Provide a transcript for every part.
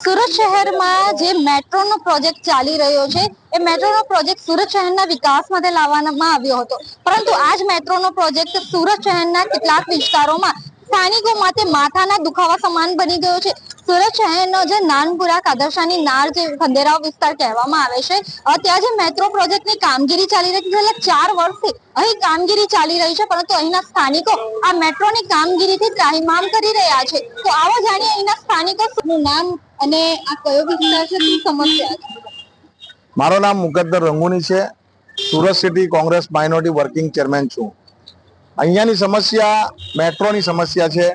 સુરત શહેરમાં જે મેટ્રોનો પ્રોજેક્ટ ચાલી રહ્યો છે, એ મેટ્રોનો પ્રોજેક્ટ સુરત શહેરના વિકાસ માટે લાવવામાં આવ્યો હતો. પરંતુ આ જ મેટ્રોનો પ્રોજેક્ટ સુરત શહેરના કેટલાક વિસ્તારોમાં સ્થાનિકો માટે માથાના દુખાવા સમાન બની ગયો છે. સુરત શહેરનો જે નાનપુરા કાદરશાની નાળ જે ખંડેરાવ વિસ્તાર કહેવામાં આવે છે ત્યાં જે મેટ્રો પ્રોજેક્ટની કામગીરી ચાલી રહી છે ચાર વર્ષથી અહીં કામગીરી ચાલી રહી છે, પરંતુ અહીંના સ્થાનિકો આ મેટ્રોની કામગીરીથી ત્રાહિમામ કરી રહ્યા છે. તો આવો જાણીએ અહીંના સ્થાનિકો શું નામ અને આ કયો વિસ્તાર છે, શું સમસ્યા છે? મારું નામ મુકદ્દર રંગુની છે. Surat city Congress minority working chairman છું. અહીંયાની સમસ્યા મેટ્રોની સમસ્યા છે.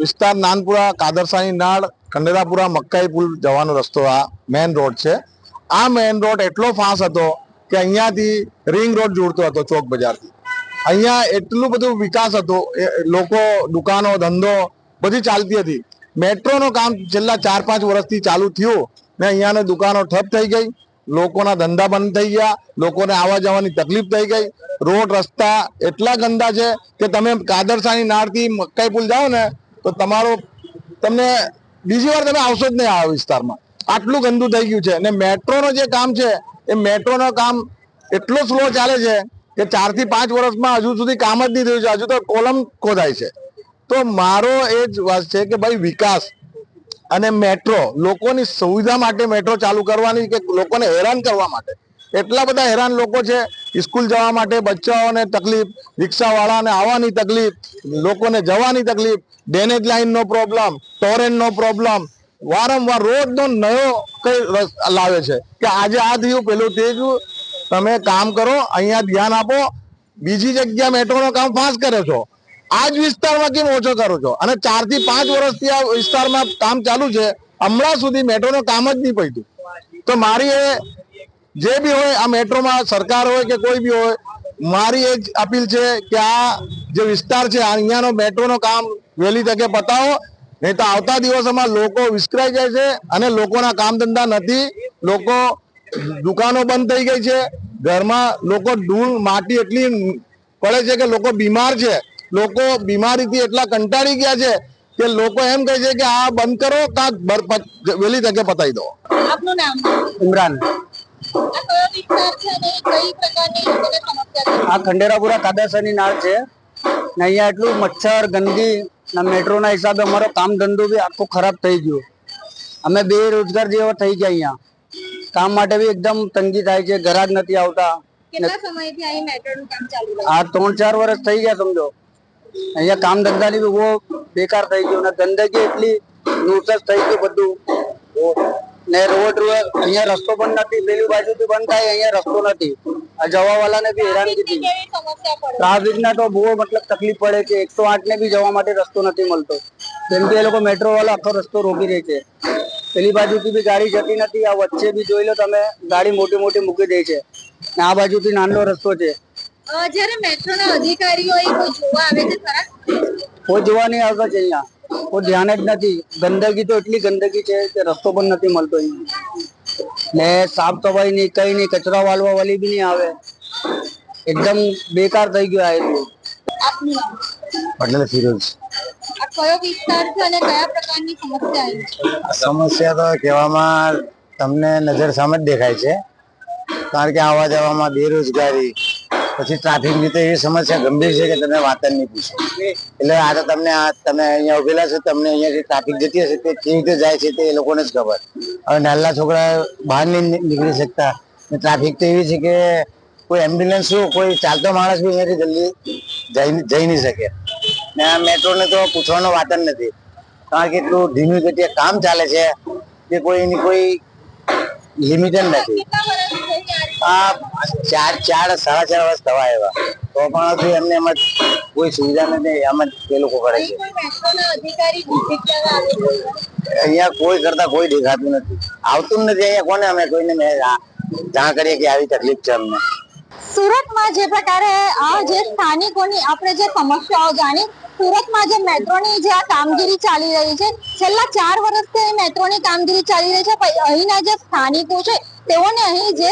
વિસ્તાર નાનપુરા કાદરસાની નાળ ખંડેરાપુરા મક્કાઈ પુલ જવાનો રસ્તો આ મેન રોડ છે. આ મેન રોડ એટલો ફાસ હતો કે અહીંયાથી રિંગ રોડ જોડતો હતો ચોક બજારથી. અહીંયા એટલું બધું વિકાસ હતો લોકો દુકાનો ધંધો બધી ચાલતી હતી. મેટ્રોનું કામ છેલ્લા ચાર પાંચ વર્ષથી ચાલુ થયું ને અહીંયાની દુકાનો ઠપ થઈ ગઈ. લોકોના ધંધા બંધ થઈ ગયા, લોકોને આવવા જવાની તકલીફ થઈ ગઈ. રોડ, રસ્તા એટલા ગંદા છે કે તમે કાદરસાની નાળથી મકાઈ પુલ જાઓ ને, તો તમારો તમને બીજી વાર તમે આવશો જ નહીં આ વિસ્તારમાં. આટલું ગંદુ થઈ ગયું છે. અને મેટ્રોનો જે કામ છે, એ મેટ્રોનો કામ એટલો સ્લો ચાલે છે કે ચારથી પાંચ વર્ષમાં હજુ સુધી કામ જ નહીં થયું છે. હજુ તો કોલમ ખોદાય છે. તો મારો એ જ વાત છે કે ભાઈ વિકાસ અને મેટ્રો, લોકોની સુવિધા માટે મેટ્રો ચાલુ કરવાની કે લોકોને હેરાન કરવા માટે. એટલા બધા હેરાન લોકો છે, સ્કૂલ જવા માટે બચ્ચાઓને તકલીફ, રિક્ષાવાળાને આવવાની તકલીફ, લોકોને જવાની તકલીફ ડેનેજ લાઇનનો પ્રોબ્લેમ, ટોરેન્ટનો પ્રોબ્લેમ. વારંવાર રોજનો નવો કઈ લાવે છે કે આજે આ થયું, પેલું તે તમે કામ કરો, અહીંયા ધ્યાન આપો. બીજી જગ્યા મેટ્રોનો કામ ફાસ્ટ કરે છો. આ જ વિસ્તારમાં કેમ ઓછો કરો છો? અને ચારથી પાંચ વર્ષથી આ વિસ્તારમાં કામ ચાલુ છે. હમણાં સુધી મેટ્રોનું કામ જ નહીં પડ્યું તો મારી એ જે બી હોય, આ મેટ્રોમાં સરકાર હોય કે કોઈ બી હોય, મારી એ જ અપીલ છે કે આ જે વિસ્તાર છે અહીંયાનો મેટ્રોનો કામ વહેલી તકે પતાવો. નહીં તો આવતા દિવસોમાં લોકો વિસ્કરાઈ જાય છે અને લોકોના કામ ધંધા નથી. લોકો દુકાનો બંધ થઈ ગઈ છે. ઘરમાં લોકો ધૂળ, માટી એટલી પડે છે કે લોકો બીમાર છે. લોકો બીમારીથી એટલા કંટાળી ગયા છે કે લોકો એમ કહે છે કે આ બંધ કરો કાંક વહેલી તકે પતાવી દો. આપનું નામ? ઇમરાન. આ ખંડેરાપુરા કાદાસરની નાળ છે ને અહીંયા એટલું મચ્છર ગંદકી ને મેટ્રોના હિસાબે અમારો કામ ધંધો બી આખો ખરાબ થઈ ગયો. અમે બેરોજગાર જેવા થઈ ગયા અહીંયા. કામ માટે બી એકદમ તંગી થાય છે ઘરાક નથી આવતા. કેટલા સમયથી અહીં મેટ્રોનું કામ ચાલુ રહ્યું? આ ત્રણ ચાર વર્ષ થઈ ગયા સમજો. અહીંયા કામ ધંધાની બી બહુ બેકાર થઈ ગયું ને ગંદકી એટલી નુસસ થઈ ગયું બધું. ને રોડ અહીંયા રસ્તો પણ નથી પેલી બાજુથી બંધ થાય અહીંયા રસ્તો નથી. આ જવા વાળાને બી હેરાન કીધી. કેવી ટ્રાફિક ના તો બહુ મતલબ તકલીફ પડે છે એકસો આઠ ને બી જવા માટે રસ્તો નથી મળતો. કેમ કે એ લોકો મેટ્રો વાળા આખો રસ્તો રોકી રહે છે. પેલી બાજુથી બી ગાડી જતી નથી આ વચ્ચે બી જોઈ લો તમે ગાડી મોટી મોટી મૂકી દે છે. ને આ બાજુથી નાનો રસ્તો છે. જ્યારે મેટ્રોના અધિકારીઓ એ કોઈ જોવા આવે છે ખરા? કોઈ જોવા નહીં આવતા છે અહીંયા. કોઈ ધ્યાન જ નથી. ગંદકી તો એટલી ગંદકી છે કે રસ્તો પણ નથી મળતો અહીંયા. ને સાફ સફાઈ નહીં કઈ નહીં કચરા વાળવા વાળી બી નહીં આવે. એકદમ બેકાર થઈ ગયો આ એટલે. ફિરોજ કયો વિસ્તાર છે અને કયા પ્રકારની સમસ્યા તો કહેવામાં તમને નજર સામે જ દેખાય છે. કારણ કે આવવા જવામાં બેરોજગારી પછી ટ્રાફિકની તો એવી સમસ્યા ગંભીર છે કે તમે વાત નહીં પૂછો. એટલે આ તો તમને તમે અહીંયા ઉભેલા છો, તમને અહીંયાથી ટ્રાફિક જતી હશે તે કેવી રીતે જાય છે તે એ લોકોને જ ખબર. હવે નાના છોકરા બહાર નહીં નીકળી શકતા. ટ્રાફિક તો એવી છે કે કોઈ એમ્બ્યુલન્સ શું કોઈ ચાલતો માણસ બી અહીંયાથી જલ્દી જઈ નહીં શકે. ને આ મેટ્રોને તો પૂછવાનો વાત નથી. કારણ કે એટલું ધીમી ગતિએ કામ ચાલે છે કે કોઈની કોઈ લિમિટ જ નથી. આ ચાર ચાર સાડા ચાર વર્ષ થવા આવ્યા. તો પણ હજુ એમને એમ કોઈ સુવિધા નથી એમ જ એ લોકો કરે છે. અહીંયા કોઈ કરતા કોઈ દેખાતું નથી. આવતું નથી અહીંયા કોને? અમે કોઈને મેં જાણ કરીએ કે આવી તકલીફ છે અમને. સુરતમાં જે પ્રકારે આ જે સ્થાનિકોની આપણે જે સમસ્યાઓ જાણી સુરતમાં જે મેટ્રોની જે આ કામગીરી ચાલી રહી છે, છેલ્લા ચાર વર્ષથી મેટ્રોની કામગીરી ચાલી રહી છે અહીંના જે સ્થાનિકો છે તેઓને અહીં જે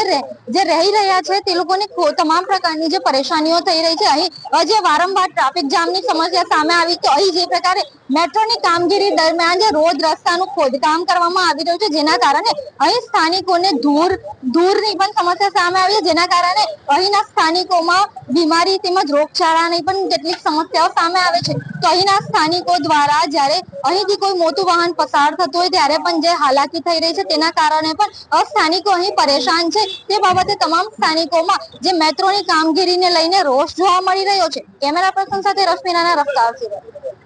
જે રહી રહ્યા છે તે લોકોને તમામ પ્રકારની જે પરેશાનીઓ થઈ રહી છે, અહીં જે વારંવાર ટ્રાફિક જામની સમસ્યા સામે આવી તો અહીં જે પ્રકારે મેટ્રોની કામગીરી દરમિયાન જે રોડ રસ્તાનું ખોદકામ કરવામાં આવી રહ્યું છે, જેના કારણે અહીં સ્થાનિકોને ધૂળ ધૂળની પણ સમસ્યા સામે આવી છે, જેના કારણે અહીંના સ્થાનિકોમાં બીમારી તેમજ રોગચાળાની પણ કેટલીક સમસ્યાઓ સામે આવે છે. તો અહીંના સ્થાનિકો દ્વારા જ્યારે અહીંથી કોઈ મોટું વાહન પસાર થતું હોય ત્યારે પણ જે હાલાકી થઈ રહી છે, તેના કારણે પણ સ્થાનિકો અહીં પરેશાન છે તે બાબતે તમામ સ્થાનિકોમાં જે મેટ્રોની કામગીરીને લઈને રોષ જોવા મળી રહ્યો છે. કેમેરા પર્સન સાથે રશ્મિનાના રફતાર સુરત